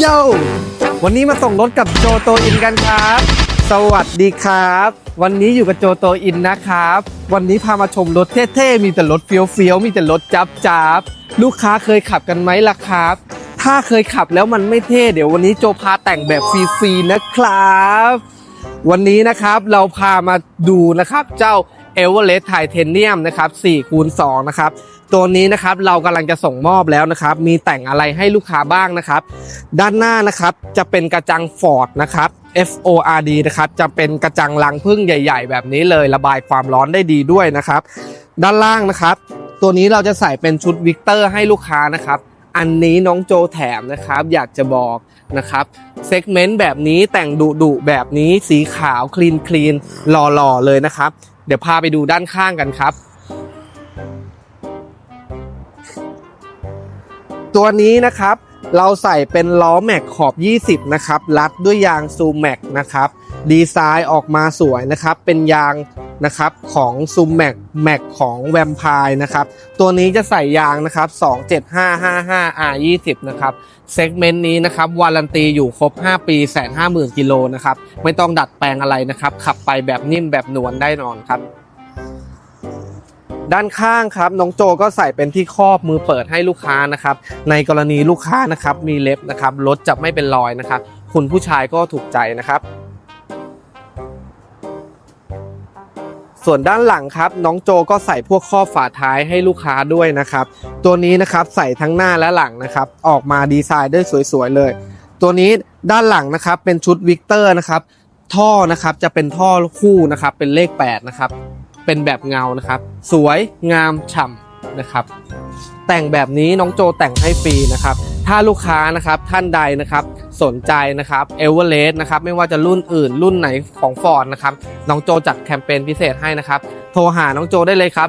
โยวันนี้มาส่งรถกับโจโตอินกันครับ สวัสดีครับ วันนี้อยู่กับโจโตอินนะครับ วันนี้พามาชมรถเท่ๆ มีแต่รถเฟี้ยวๆ มีแต่รถจับจับลูกค้าเคยขับกันไหมล่ะครับ ถ้าเคยขับแล้วมันไม่เท่เดี๋ยววันนี้โจพาแต่งแบบฟรีๆนะครับ วันนี้นะครับเราพามาดูนะครับเจ้า e v e r e s t Titanium นะครับ4คูณ2นะครับ ตัวนี้นะครับเรากำลังจะส่งมอบแล้วนะครับ มีแต่งอะไรให้ลูกค้าบ้างนะครับ ด้านหน้านะครับจะเป็นกระจัง Ford นะครับ F O R D นะครับจะเป็นกระจังรังพึ่งใหญ่ ๆ แบบนี้เลยระบายความร้อนได้ดีด้วยนะครับ ด้านล่างนะครับ ตัวนี้เราจะใส่เป็นชุดวิกเตอร์ให้ลูกค้านะครับอันนี้น้องโจแถมนะครับ อยากจะบอกนะครับเซกเมนต์แบบนี้แต่งดุดุแบบนี้สีขาวคลีนคลีนหล่อๆเลยนะครับ เดี๋ยวพาไปดูด้านข้างกันครับ ตัวนี้นะครับ เราใส่เป็นล้อแม็กขอบ 20 นะครับ รัดด้วยยางซูแม็กนะครับ ดีไซน์ออกมาสวยนะครับ เป็นยาง นะครับของซูมแม็กแม็กของแวมไพร์นะครับตัวนี้จะใส่ยางนะครับ 27555 R20 นะครับเซกเมนต์นี้นะครับวารันตีอยู่ครบ 5 ปีแสนห้าหมื่นกิโลนะครับไม่ต้องดัดแปลงอะไรนะครับ ขับไปแบบนิ่มแบบนวลได้นอนครับด้านข้างครับน้องโจก็ใส่เป็นที่ครอบมือเปิดให้ลูกค้านะครับในกรณีลูกค้านะครับมีเล็บนะครับรถจะไม่เป็นรอยนะครับ คุณผู้ชายก็ถูกใจนะครับ ส่วนด้านหลังครับ น้องโจก็ใส่พวกข้อฝาท้ายให้ลูกค้าด้วยนะครับ ตัวนี้นะครับใส่ทั้งหน้าและหลังนะครับ ออกมาดีไซน์ได้สวยๆเลย ตัวนี้ด้านหลังนะครับเป็นชุดวิกเตอร์นะครับ ท่อนะครับจะเป็นท่อคู่นะครับ เป็นเลข8นะครับ เป็นแบบเงานะครับ สวยงามฉ่ำนะครับ แต่งแบบนี้น้องโจแต่งให้ฟรีนะครับ ถ้าลูกค้านะครับท่านใดนะครับ สนใจนะครับเอเวอเรสต์นะครับไม่ว่าจะรุ่นอื่น รุ่นไหนของฟอร์ดนะครับน้องโจจัดแคมเปญพิเศษให้นะครับโทรหาน้องโจได้เลยครับ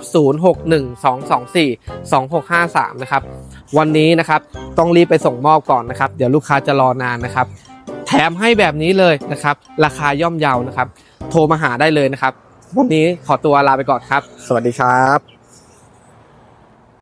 0612242653 นะครับวันนี้นะครับต้องรีบไปส่งมอบก่อนนะครับ เดี๋ยวลูกค้าจะรอนานนะครับ แถมให้แบบนี้เลยนะครับ ราคาย่อมเยานะครับ โทรมาหาได้เลยนะครับวันนี้ขอตัวลาไปก่อนครับ สวัสดีครับ